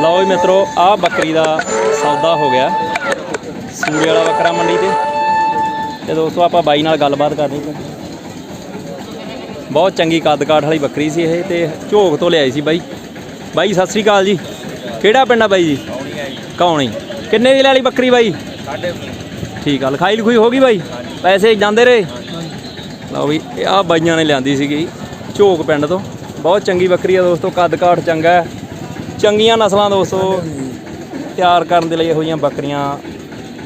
ਲਓ ਜੀ ਮਿੱਤਰੋ, ਆਹ ਬੱਕਰੀ ਦਾ ਸੌਦਾ ਹੋ ਗਿਆ। ਸੂਰੇ ਵਾਲਾ ਬੱਕਰਾ ਮੰਡੀ ਤੇ। ਤੇ ਦੋਸਤੋ, ਆਪਾਂ ਬਾਈ ਨਾਲ ਗੱਲਬਾਤ ਕਰਨੀ ਸੀ ਬਹੁਤ ਚੰਗੀ ਕੱਦ ਕਾਠ ਵਾਲੀ ਬੱਕਰੀ ਸੀ ਇਹ ਤੇ ਝੋਕ ਤੋਂ ਲਿਆਈ ਸੀ ਬਾਈ। ਬਾਈ, ਸਤਿ ਸ੍ਰੀ ਅਕਾਲ ਜੀ। ਕਿਹੜਾ ਪਿੰਡ ਆ ਬਾਈ ਜੀ? ਕੌਣੀ। ਕਿੰਨੇ ਦੀ ਲੈ ਲਈ ਬੱਕਰੀ ਬਾਈ? ਠੀਕ ਆ, ਲਿਖਾਈ ਲਿਖੂਈ ਹੋ ਗਈ ਬਾਈ? ਪੈਸੇ ਜਾਂਦੇ ਰਹੇ? ਲਓ ਵੀ ਆ ਬਾਈਆਂ ਨੇ ਲਿਆਂਦੀ ਸੀਗੀ ਝੋਕ ਪਿੰਡ ਤੋਂ। ਬਹੁਤ ਚੰਗੀ ਬੱਕਰੀ ਆ ਦੋਸਤੋ ਕੱਦ ਕਾਠ ਚੰਗਾ ਹੈ। ਚੰਗੀਆਂ ਨਸਲਾਂ ਦੋਸਤੋ ਤਿਆਰ ਕਰਨ ਦੇ ਲਈ ਇਹੋ ਜਿਹੀਆਂ ਬੱਕਰੀਆਂ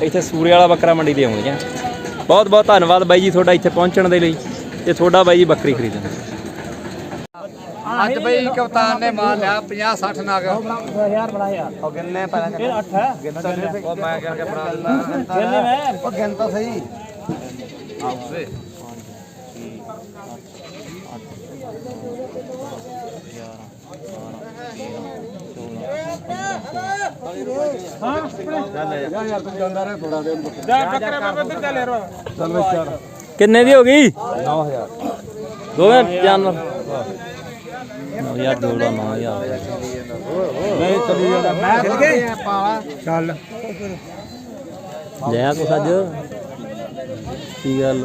ਇੱਥੇ ਸੂਰੇ ਵਾਲਾ ਬੱਕਰਾ ਮੰਡੀ ਤੇ ਆਉਂਦੀਆਂ। ਬਹੁਤ ਬਹੁਤ ਧੰਨਵਾਦ ਬਾਈ ਜੀ ਤੁਹਾਡਾ ਇੱਥੇ ਪਹੁੰਚਣ ਦੇ ਲਈ ਤੇ ਤੁਹਾਡਾ ਬਾਈ ਜੀ ਬੱਕਰੀ ਖਰੀਦਣ। ਅੱਜ ਬਈ ਕਪਤਾਨ ਨੇ ਮਾਰ ਲਿਆ 50 60 ਨਾਗ ਯਾਰ ਬੜਾ ਯਾਰ। ਉਹ ਗਿਣਨੇ ਪਹਿਲਾਂ ਫਿਰ 8 ਹੈ। ਉਹ ਮੈਂ ਕਿਹਾ ਕਿ ਬਣਾ ਦਿੰਦਾ ਖੇਲਨੇ ਮੈਂ। ਉਹ ਤਾਂ ਕਿੰਨੇ ਦੀ ਹੋ ਗਈ? 9000 ਦੋਵੇਂ ਜਾਨਵਰ। 9000 ਜੋੜਾ 9000 ਨਹੀਂ ਚਲੀ ਜਾਂਦਾ। ਮੈਂ ਖਿਲ ਗਏ ਪਾਲਾ। ਚੱਲ। ਲਿਆ ਕੁਛ ਅੱਜ। ਕੀ ਗੱਲ?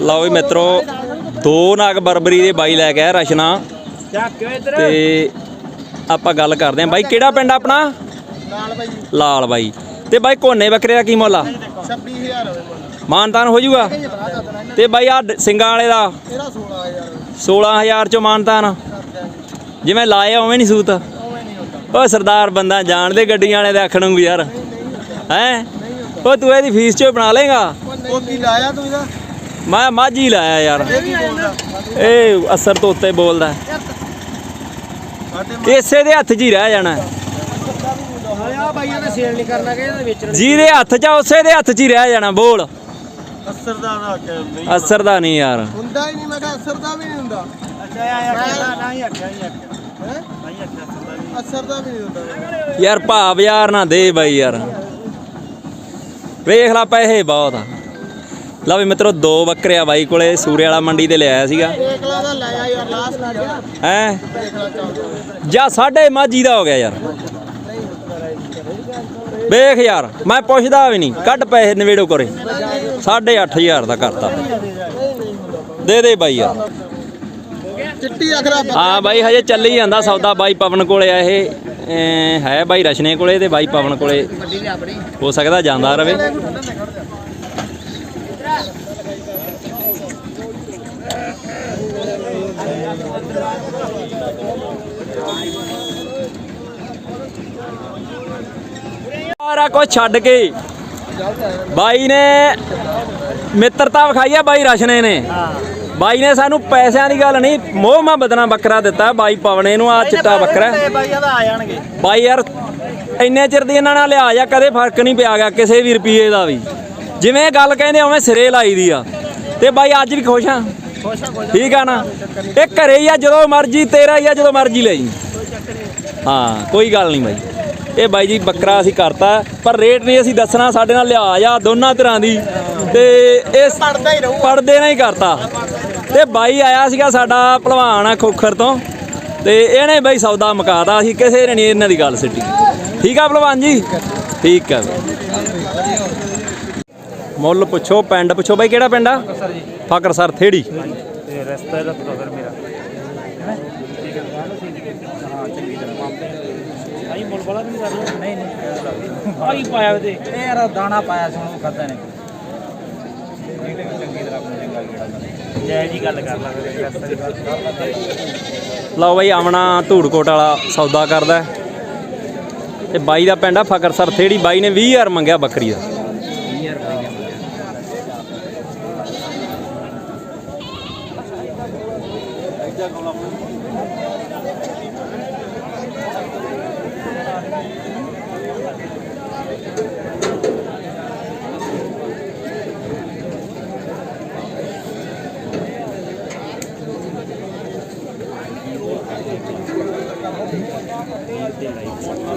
ਲਓ ਵੀ ਮਿੱਤਰੋ ਦੋ ਨਾਗ ਬਰਬਰੀ ਦੇ ਬਾਈ ਲੈ ਕੇ ਆਇਆ ਰਸ਼ਨਾ। ਤੇ ਆਪਾਂ ਗੱਲ ਕਰਦੇ ਆਂ ਬਾਈ ਕਿਹੜਾ ਪਿੰਡ ਆਪਣਾ? ਨਾਲ ਬਾਈ। ਲਾਲ ਬਾਈ। ਤੇ ਬਾਈ ਕੋਨੇ ਬੱਕਰੇ ਦਾ ਕੀ ਮੁੱਲ ਆ? 26000 ਹੋਵੇ ਮਾਨਤਾਨ ਹੋ ਜਾਊਗਾ ਤੇ ਬਾਈ ਆ ਸਿੰਗਾਂ ਵਾਲੇ ਦਾ? ਇਹਦਾ 16000 16000 ਚੋਂ ਮਾਨਤਾਨ। ਜਿਵੇਂ ਲਾਇਆ ਉਵੇਂ ਨਹੀਂ ਸੂਤ? ਓ ਸਰਦਾਰ ਬੰਦਾ ਜਾਣਦੇ ਗੱਡੀਆਂ ਵਾਲੇ ਦੇ ਆਖਣ ਨੂੰ ਯਾਰ। ਹੈ? ਓ ਤੂੰ ਇਹਦੀ ਫੀਸ ਚੋਂ ਬਣਾ ਲੇਗਾ ਉਹ ਕੀ ਲਾਇਆ ਤੂੰ ਇਹਦਾ? ਮੈਂ ਮਾਝੀ ਲਾਇਆ ਯਾਰ। ਇਹ ਅਸਰ ਤੋਂ ਉੱਤੇ ਬੋਲਦਾ। ਇਸੇ ਦੇ ਹੱਥ 'ਚ ਹੀ ਰਹਿ ਜਾਣਾ। ਆ ਬਾਈਆਂ ਨੇ ਸੇਲ ਨਹੀਂ ਕਰਨਾ ਕਿ ਇਹਦੇ ਵਿੱਚ ਜਿਹਦੇ ਹੱਥ 'ਚ ਆ ਉਸੇ ਦੇ ਹੱਥ 'ਚ ਹੀ ਰਹਿ ਜਾਣਾ ਬੋਲ। ਅਸਰ ਦਾ ਨਾ ਨਹੀਂ। ਅਸਰ ਦਾ ਨਹੀਂ ਯਾਰ। ਹੁੰਦਾ ਹੀ ਨਹੀਂ ਮੈਂ ਕਿਹਾ ਅਸਰ ਦਾ ਵੀ ਨਹੀਂ ਹੁੰਦਾ। ਅੱਛਾ ਯਾਰ ਨਹੀਂ ਆਖਿਆ ਨਹੀਂ ਆਖਿਆ। ਹੈ? ਨਹੀਂ ਆਖਿਆ ਅਸਰ ਦਾ ਵੀ ਨਹੀਂ ਹੁੰਦਾ। ਯਾਰ ਭਾਵ ਯਾਰ ਨਾ ਦੇ ਬਾਈ ਯਾਰ। ਵੇਖ ਲਾ ਪੈਸੇ ਬਹੁਤ ਆ। ਲਓ ਵੀ ਮਿੱਤਰੋ, ਦੋ ਬੱਕਰੇ ਆ ਬਾਈ ਕੋਲੇ, ਸੂਰੇ ਵਾਲਾ ਮੰਡੀ ਤੇ ਲਿਆਇਆ ਸੀਗਾ। ਹੈ? ਜਾਂ ਸਾਡੇ ਮਾਝੀ ਦਾ ਹੋ ਗਿਆ ਯਾਰ। ਵੇਖ ਯਾਰ, ਮੈਂ ਪੁੱਛਦਾ ਵੀ ਨਹੀਂ, ਕੱਢ ਪੈਸੇ ਨਵੇੜੋ ਕਰੇ। ਸਾਢੇ ਅੱਠ ਹਜ਼ਾਰ ਦਾ ਕਰਤਾ। ਦੇ ਦੇ ਬਾਈ ਯਾਰ। ਚਿੱਟੀ ਅਖਰਾ ਹਾਂ ਬਾਈ, ਹਜੇ ਚੱਲੀ ਜਾਂਦਾ ਸੌਦਾ, ਬਾਈ ਪਵਨ ਕੋਲੇ ਆ ਇਹ। ਹੈ ਬਾਈ ਰਸ਼ਨੇ ਕੋਲੇ ਤੇ ਬਾਈ ਪਵਨ ਕੋਲੇ। ਹੋ ਸਕਦਾ ਜਾਂਦਾ ਰਵੇ। ਸਾਰਾ ਕੁਝ ਛੱਡ ਕੇ। ਬਾਈ ਨੇ ਮਿੱਤਰਤਾ ਵਿਖਾਈ ਆ ਬਾਈ ਰਸ਼ਨੇ ਨੇ। ਬਾਈ ਨੇ ਸਾਨੂੰ ਪੈਸਿਆਂ ਦੀ ਗੱਲ ਨਹੀਂ ਮੋਹ ਮੁਹੱਬਤ ਬੱਕਰਾ ਦਿੱਤਾ। ਬਾਈ ਪਵਨੇ ਨੂੰ ਆ ਚਿੱਟਾ ਬੱਕਰਾ ਬਾਈ ਯਾਰ ਇੰਨੇ ਚਿਰ ਦੀ ਇਹਨਾਂ ਨਾਲ ਲਿਆ ਜਾ ਕਦੇ ਫ਼ਰਕ ਨਹੀਂ ਪਿਆ ਗਿਆ ਕਿਸੇ ਵੀ ਰੁਪਈਏ ਦਾ ਵੀ। ਜਿਵੇਂ ਗੱਲ ਕਹਿੰਦੇ ਉਵੇਂ ਸਿਰੇ ਲਾਈ ਦੀ ਆ। ਤੇ ਬਾਈ ਅੱਜ ਵੀ ਖੁਸ਼ ਆ। ਠੀਕ ਆ ਨਾ? ਇਹ ਘਰੇ ਹੀ ਆ ਜਦੋਂ ਮਰਜ਼ੀ ਤੇਰਾ ਹੀ ਆ ਜਦੋਂ ਮਰਜ਼ੀ ਲੈ ਜੀ ਹਾਂ ਕੋਈ ਗੱਲ ਨਹੀਂ ਬਾਈ। ਇਹ ਬਾਈ ਜੀ ਬੱਕਰਾ ਅਸੀਂ ਕਰਤਾ ਪਰ ਰੇਟ ਨਹੀਂ ਅਸੀਂ ਦੱਸਣਾ ਸਾਡੇ ਨਾਲ ਲਿਆ ਜਾ ਦੋਨਾਂ ਤਰ੍ਹਾਂ ਦੀ। ਤੇ ਇਹ ਪੜਦਾ ਹੀ ਰਹੂ ਪੜਦੇ ਨਾਲ ਹੀ ਕਰਤਾ। ਤੇ ਬਾਈ ਆਇਆ ਸੀਗਾ ਸਾਡਾ ਭਲਵਾਨ ਆ ਖੋਖਰ ਤੋਂ। ਤੇ ਇਹਨੇ ਬਾਈ ਸੌਦਾ ਮੁਕਾਤਾ ਅਸੀਂ ਕਿਸੇ ਨੇ ਨਹੀਂ ਇਹਨਾਂ ਦੀ ਗੱਲ ਸਿੱਟੀ। ਠੀਕ ਆ ਭਲਵਾਨ ਜੀ? ਠੀਕ ਆ। ਮੁੱਲ ਪੁੱਛੋ ਪਿੰਡ ਪੁੱਛੋ। ਬਾਈ ਕਿਹੜਾ ਪਿੰਡ ਆ? ਸਰ ਜੀ। ਫਕਰ ਸਰ ਥੇੜੀ। ਤੇ ਰਸਤਾ ਦਾ ਪਤਾ ਫਿਰ ਮੇਰਾ ਠੀਕ ਹੈ ਹਾਂ ਚੰਗੀ ਤਰ੍ਹਾਂ ਆਈ ਮੁੱਲ ਵਾਲਾ ਵੀ ਨਹੀਂ ਕਰ ਲਿਆ ਨਹੀਂ ਨਹੀਂ ਆਈ ਪਾਇਆ ਉਹਦੇ ਇਹ ਯਾਰ ਦਾਣਾ ਪਾਇਆ ਸੀ ਉਹਨੂੰ ਖਾਦਾ ਨੇ ਚੰਗੀ ਤਰ੍ਹਾਂ ਆਪਣੇ ਚੰਗਾ ਜਿਹੜਾ ਜੈ ਜੀ ਗੱਲ ਕਰ ਲਾ ਲਓ ਬਾਈ ਆਮਣਾ ਧੂੜਕੋਟ ਵਾਲਾ ਸੌਦਾ ਕਰਦਾ। ਤੇ ਬਾਈ ਦਾ ਪਿੰਡ ਆ ਫਕਰ ਸਰ ਥੇੜੀ ਬਾਈ ਨੇ 20000 ਮੰਗਿਆ ਬੱਕਰੀ ਦਾ।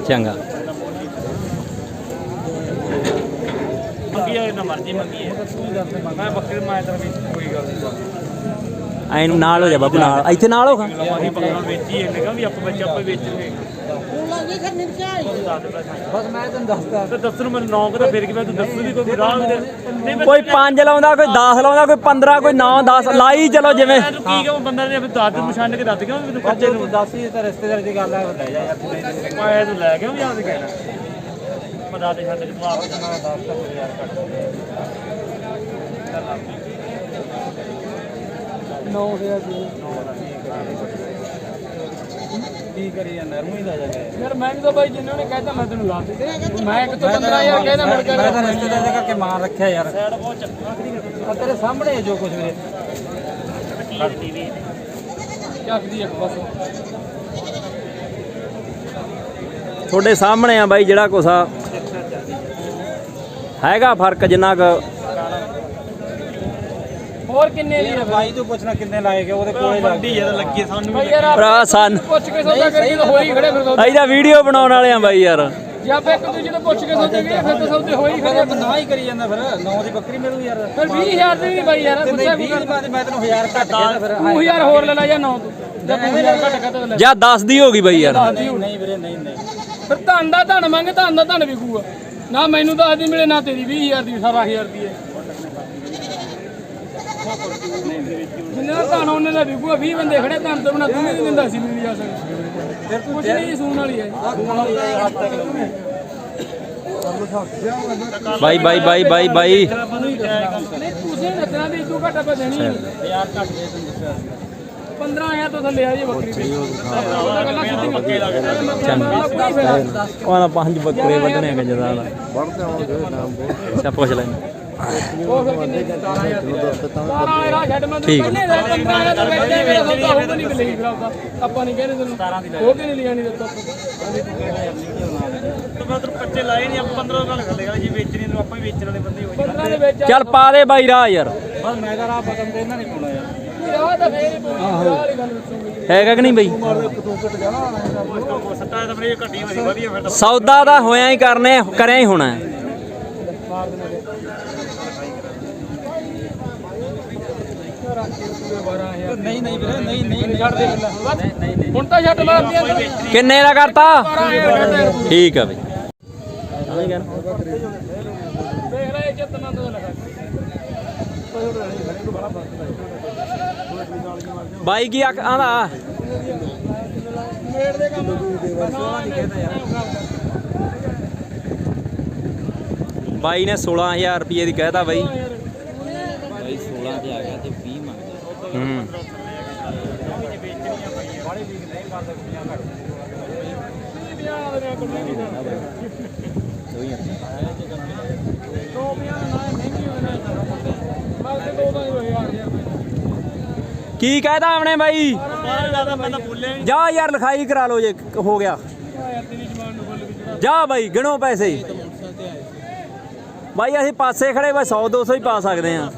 ਚੰਗਾ। ਮੰਗੀ ਆ ਨਾ ਮਰਜ਼ੀ ਮੰਗੀ ਹੈ ਮੈਂ ਬੱਕਰੇ ਮੈਂ ਤੇਰਾ ਵੀ ਕੋਈ ਐ ਨੂੰ ਨਾਲ ਹੋ ਜਾ ਬਾਬੂ ਨਾਲ। ਇੱਥੇ ਨਾਲ ਹੋ ਖਾ। ਅਸੀਂ ਬੱਕਰਾ ਵੇਚੀ ਇਹਨੇ ਕਹਾ ਵੀ ਆਪਾਂ ਬੱਚਾ ਆਪਾਂ ਵੇਚ ਲਏ ਬਸ ਮੈਂ ਤੈਨੂੰ ਦੱਸਦਾ। ਤੇ ਦੱਸਣ ਨੂੰ ਮੈਨੂੰ ਨੌ ਕਦਾ ਫਿਰ ਕਿ ਮੈਂ ਤੂੰ ਦੱਸੂ ਦੀ ਕੋਈ ਰਾਹ ਨਹੀਂ ਮੈਂ ਕੋਈ 5 ਲਾਉਂਦਾ ਕੋਈ 10 ਲਾਉਂਦਾ ਕੋਈ 15 ਕੋਈ 9 10 ਲਾਈ ਚਲੋ ਜਿਵੇਂ। ਤੂੰ ਕੀ ਕਹਾਂ ਬੰਦਾ ਨੇ ਫਿਰ ਦਾਦ ਮਸ਼ਾਨ ਕੇ ਦੱਸ ਗਿਆ ਮੈਨੂੰ ਕੱਚੇ ਨੂੰ। ਦੱਸ ਹੀ ਤਾਂ ਰਿਸ਼ਤੇਦਾਰ ਦੀ ਗੱਲ ਹੈ ਲੈ ਜਾ ਯਾਰ। ਮੈਂ ਤੂੰ ਲੈ ਗਿਆ ਵੀ ਆਉਂਦੇ ਕਹਿਣਾ। ਮੈਂ ਦਾਦੇ ਛੱਡ ਕੇ ਤੂੰ ਆਪ ਨਾ ਦੱਸ ਤਾਂ ਯਾਰ ਕੱਟ 9000 ਦੀ ਕੀ ਕਰੀ ਜਾਂਦਾ? ਰੂਹ ਹੀ ਲੈ ਜਾ ਯਾਰ ਮੈਂ ਵੀ ਤਾਂ ਬਾਈ ਜਿੰਨਾਂ ਨੇ ਕਹਿਤਾ ਮੈਂ ਤੈਨੂੰ ਲਾ ਦਿੱਤੇ। ਮੈਂ ਇੱਕ ਤੋਂ 15000 ਕਹਿਦਾ ਮੁੜ ਕੇ ਮੈਂ ਤਾਂ ਰਿਸ਼ਤੇਦਾਰ ਦੇ ਕਰਕੇ ਮਾਰ ਰੱਖਿਆ ਯਾਰ। ਆ ਤੇਰੇ ਸਾਹਮਣੇ ਹੈ ਜੋ ਕੁਝ ਵੀਰੇ। ਚੱਕਦੀ ਇੱਕ ਬਸ। ਤੁਹਾਡੇ ਸਾਹਮਣੇ ਆ ਬਾਈ ਜਿਹੜਾ ਕੁਛ ਆ। ਹੈਗਾ ਫ਼ਰਕ ਜਿੰਨਾ ਕੁ ਹੋਰ ਕਿੰਨੇ ਦੀ ਆ ਬਾਈ ਤੂੰ ਪੁੱਛਣਾ ਕਿੰਨੇ ਲਾਏ ਗਏ ਉਹਦੇ ਕੋਲੇ ਲੱਗੀ ਯਾਰ ਲੱਗੀ ਸਾਨੂੰ ਬਾਈ ਯਾਰ ਭਰਾ ਸਨ ਪੁੱਛ ਕੇ ਸੌਦਾ ਕਰੀਏ ਤਾਂ ਹੋਈ ਖੜੇ ਫਿਰ ਸੌਦੇ। ਅਸੀਂ ਤਾਂ ਵੀਡੀਓ ਬਣਾਉਣ ਵਾਲੇ ਆ ਬਾਈ ਯਾਰ। ਜੇ ਆਪਾਂ ਇੱਕ ਦੂਜੇ ਤੋਂ ਪੁੱਛ ਕੇ ਸੌਦੇ ਫਿਰ ਤਾਂ ਸੌਦੇ ਹੋਈ ਖੜੇ ਨਾ ਹੀ ਕਰੀ ਜਾਂਦਾ ਫਿਰ ਨੌ ਦੀ ਬੱਕਰੀ ਮਿਲੂ ਯਾਰ। ਫਿਰ 20000 ਦੀ ਵੀ ਬਾਈ ਯਾਰ ਤੇ ਪੁੱਛਿਆ ਨਹੀਂ ਕੋਈ 20 ਦੀ ਬਾਅਦ ਮੈਂ ਤੈਨੂੰ 1000 ਘੱਟ ਗਿਆ ਫਿਰ 2000 ਹੋਰ ਲੈ ਲੈ ਜਾਂ 9 ਤੂੰ। ਜਾਂ 2000 ਘੱਟ ਕਹਤਾ ਲੈ। ਜਾਂ 10 ਦੀ ਹੋ ਗਈ ਬਾਈ ਯਾਰ। ਨਹੀਂ ਨਹੀਂ ਵੀਰੇ ਨਹੀਂ ਨਹੀਂ। ਫਿਰ ਧਨ ਦਾ ਧਨ ਮੰਗ ਧਨ ਦਾ ਧਨ ਵਿਕੂਗਾ। ਨਾ ਮੈਨੂੰ ਦੱਸ ਦੀ ਮਿਲੇ ਨਾ ਤੇਰੀ 20000 ਦੀ 18000 ਦੀ ਹੈ ਜਿੰਨਾ ਦਾ ਧਨ ਉਹਨੇ ਦਾ ਵਿਕੂਗਾ 20 ਬੰਦੇ ਖੜੇ ਧਨ ਤੋਂ ਬਣਾ ਤੂੰ ਵੀ ਨਹੀਂ ਦਿੰਦਾ ਸੀ ਨਹੀਂ ਜਾ ਸਕਦਾ ਫਿਰ ਕੁਛ ਨਹੀਂ ਸੂਣ ਵਾਲੀ ਹੈ। ਬਾਈ ਬਾਈ ਬਾਈ ਬਾਈ ਬਾਈ। ਨਹੀਂ ਤੁਸੀਂ ਦੱਸਣਾ ਵੀ ਤੂੰ ਘੱਟ ਆਪਾਂ ਦੇਣੀ ਨਹੀਂ। 15000 ਤੋਂ ਥੱਲੇ ਆ ਜੀ ਬੱਕਰੀ ਦੀ ਉਹਦਾ ਗੱਲਾਂ ਉਹਨਾਂ ਪੰਜ ਬੱਕਰੇ ਵੱਢਣੇ ਆ ਜਦਾ ਦਾ ਅੱਛਾ ਪੁੱਛ ਲੈ ਉਹ ਫਿਰ ਕਿੰਨੇ 17000 12 ਵਾਲਾ ਛੱਡ ਮੈਂ ਠੀਕ ਤੈਨੂੰ ਪਹਿਲੇ 15000 ਤੋਂ ਵੇਚਦੇ ਮੇਰਾ ਸੌਦਾ ਹੋਊਗਾ ਨਹੀਂ ਮਿਲੇਗੀ ਫਿਰ ਆਪਦਾ ਆਪਾਂ ਨਹੀਂ ਕਹਿੰਦੇ ਤੈਨੂੰ 17 ਦੀ ਉਹ ਕਿ ਨਹੀਂ ਦਿੱਤਾ ਕੱਚੇ ਲਾਏ ਨਹੀਂ ਆਪਾਂ 15 ਗੱਲ ਕਰ ਲੇਗਾ ਜੀ ਵੇਚਣੀ ਨੂੰ ਆਪਾਂ ਹੀ। ਵੇਚਣ ਵਾਲੇ ਬੰਦੇ ਹੋਈ 15 ਚੱਲ ਪਾ ਦੇ ਬਾਈ ਰਾਹ ਯਾਰ। ਬਸ ਮੈਂ ਤਾਂ ਰਾਹ ਬਦਨ ਤੇ ਇਹਨਾਂ ਨਹੀਂ ਪਾਉਣਾ ਯਾਰ ਰਾਹ ਤਾਂ ਫੇਰ ਹੀ ਪਊਗੀ ਹੈਗਾ ਕਿ ਨਹੀਂ ਬਈ? ਸੱਟਾ ਤਾਂ ਬੜੀ ਘੱਟੀ ਹੋਈ ਵਧੀਆ ਫਿਰ ਸੌਦਾ ਤਾਂ ਹੋਇਆ ਹੀ ਕਰਨੇ, ਕਰਿਆ ਹੀ ਹੋਣਾ। ਹੈ। ਨਹੀਂ ਨਹੀਂ ਵੀਰੇ ਨਹੀਂ ਨਹੀਂ ਨਹੀਂ। ਛੱਡ ਦੇ ਨਹੀਂ ਨਹੀਂ ਹੁਣ ਤਾਂ ਛੱਡ ਮਾਰਦੀ ਆ ਕਿੰਨੇ ਦਾ ਕਰਤਾ? 12000 ਦੇ ਠੀਕ ਆ ਬਾਈ। ਦੇਖ ਲੈ ਲਗਾ ਬਾਈ ਕੀ ਆਂਦਾ? ਬਾਈ ਨੇ 16000 ਰੁਪਏ ਦੀ ਕਹਿਤਾ ਬਾਈ 16 ਤੇ ਆ ਗਿਆ ਤੇ 20 ਮੰਗਦਾ ਹੂੰ ਕੀ ਕਹਿਤਾ ਆਪਣੇ ਬਾਈ? ਜਾ ਯਾਰ, ਲਿਖਾਈ ਕਰਾ ਲਓ ਜੇ ਹੋ ਗਿਆ। ਜਾ ਬਾਈ, ਗਿਣੋ ਪੈਸੇ। ਬਾਈ, ਅਸੀਂ ਪਾਸੇ ਖੜੇ ਬਸ 100 200 ਹੀ ਪਾ ਸਕਦੇ ਆ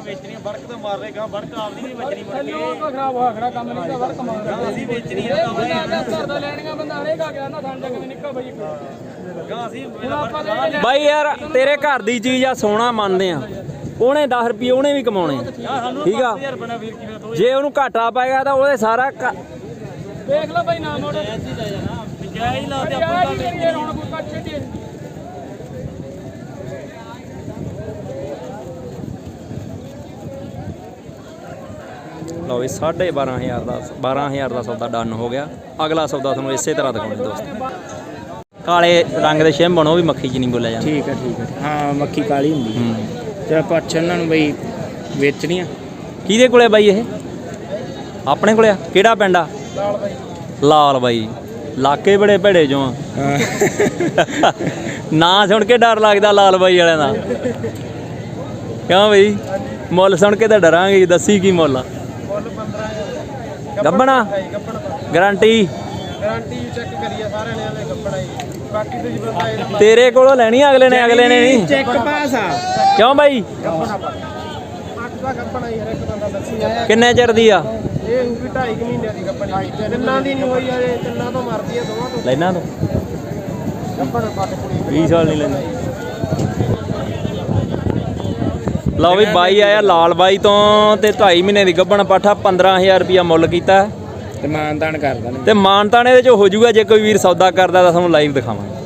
ਵੇਚਣੀ ਬੜਕ ਤਾਂ ਮਾਰ ਰੇਗਾ ਬੜਕ ਆਪਦੀ ਨਹੀਂ ਵੇਚਣੀ ਮੁੜ ਕੇ। ਲੋਕ ਖਰਾਬ ਹੋਇਆ ਖੜਾ ਕੰਮ ਨਹੀਂ ਤਾਂ ਵਰਕ ਮਾਰਦਾ ਅਸੀਂ ਵੇਚਣੀ ਆ ਤਾਂ ਬੰਦਾ ਘਰ ਦਾ ਲੈਣੀਆਂ ਬੰਦਾ ਹਰੇਕ ਗਿਆ ਨਾ ਥਾਂ ਜਾ ਕੇ ਨਿੱਕਾ ਬਈ। ਗਾ ਅਸੀਂ ਯਾਰ ਤੇਰੇ ਘਰ ਦੀ ਚੀਜ਼ ਆ ਸੋਨਾ ਮੰਨਦੇ ਆ। ਉਹਨੇ 10 ਰੁਪਏ ਉਹਨੇ ਵੀ ਕਮਾਉਣੇ ਠੀਕ ਆ? ਜੇ ਉਹਨੂੰ ਘਾਟਾ ਪਏਗਾ ਤਾਂ ਉਹਦੇ ਸਾਰਾ ਦੇਖ ਲੈ ਬਈ ਨਾ ਮੋੜ ਜੈ ਹੀ ਲਾ ਤੇ ਆਪਾਂ ਤਾਂ ਕੋਈ ਕੱਟ ਛੱਡੀਏ। ਲਓ ਵੀ 12500 ਦਾ 12000 ਦਾ ਸੌਦਾ ਡਨ ਹੋ ਗਿਆ। ਅਗਲਾ ਸੌਦਾ ਤੁਹਾਨੂੰ ਇਸੇ ਤਰ੍ਹਾਂ ਦਿਖਾਉਣੇ ਦੋਸਤੋ। ਕਾਲੇ ਰੰਗ ਦੇ ਛਿੰਬ ਬਣੋ ਵੀ ਮੱਖੀ ਚ ਨਹੀਂ ਬੋਲਿਆ ਜਾਂਦਾ। ਠੀਕ ਹੈ ਠੀਕ ਹੈ ਹਾਂ ਮੱਖੀ ਕਾਲੀ ਹੁੰਦੀ ਹੂੰ। ਤੇ ਆਪਾਂ ਅੱਛਾ ਇਹਨਾਂ ਨੂੰ ਬਈ ਵੇਚਣੀਆਂ। ਕਿਹਦੇ ਕੋਲੇ ਬਾਈ ਇਹ? ਆਪਣੇ ਕੋਲੇ ਆ? ਕਿਹੜਾ ਪਿੰਡ ਆ? ਲਾਲ ਬਾਈ। ਲਾਕੇ ਬੜੇ ਭੜੇ ਜੋ ਆ। ਨਾਂ ਸੁਣ ਕੇ ਡਰ ਲੱਗਦਾ ਲਾਲ ਬਾਈ ਵਾਲਿਆਂ ਦਾ। ਕਿਉਂ ਬਈ? ਮੁੱਲ ਸੁਣ ਕੇ ਤਾਂ ਡਰਾਂਗੇ ਦੱਸੀ ਕੀ ਮੁੱਲ ਆ? ਗੱਬਣਾ ਗਾਰੰਟੀ। ਗਾਰੰਟੀ ਚੈੱਕ ਕਰੀਏ ਸਾਰੇ ਨੇ ਵਾਲੇ ਕੱਪੜਾ ਜੀ। ਬਾਕੀ ਤੁਸੀਂ ਬਤਾਏ ਤੇਰੇ ਕੋਲੋਂ ਲੈਣੀ ਆ, ਅਗਲੇ ਨੇ ਅਗਲੇ ਨੇ ਨਹੀਂ। ਚੈੱਕ ਪਾਸ ਆ। ਕਿਉਂ ਬਾਈ? ਅੱਠ ਦਾ ਕੱਪੜਾ ਹੀ ਹਰ ਇੱਕ ਬੰਦਾ ਦੱਸੀ ਆਇਆ ਕਿੰਨੇ ਚਿਰ ਦੀ ਆ? ਇਹ ਹੋਊਗੀ ਢਾਈ ਕੁ ਮਹੀਨਿਆਂ ਦੀ ਕੱਪੜੀ ਤਿੰਨਾਂ ਦੀ ਨਹੀਂ ਹੋਈ ਅਜੇ ਤਿੰਨਾਂ ਤੋਂ ਮਰਦੀ ਹੈ ਦੋਵਾਂ ਤੋਂ। ਲੈਣਾ ਤੂੰ। 20 ਸਾਲ ਨਹੀਂ ਲੈਂਦਾ। ਲਓ ਵੀ ਬਾਈ ਆਇਆ ਲਾਲ ਬਾਈ ਤੋਂ ਤੇ 2.5 ਮਹੀਨੇ ਦੀ ਗੱਭਣ ਪਾਠਾ 15000 ਰੁਪਿਆ ਮੁੱਲ ਕੀਤਾ। ਤੇ ਮਾਨਦਾਨ ਕਰ ਦੇਣ ਤੇ ਮਾਨਤਾਨ ਇਹਦੇ ਚ ਹੋ ਜਾਊਗਾ ਜੇ ਕੋਈ ਵੀਰ ਸੌਦਾ ਕਰਦਾ ਤਾਂ ਤੁਹਾਨੂੰ ਲਾਈਵ ਦਿਖਾਵਾਂਗੇ।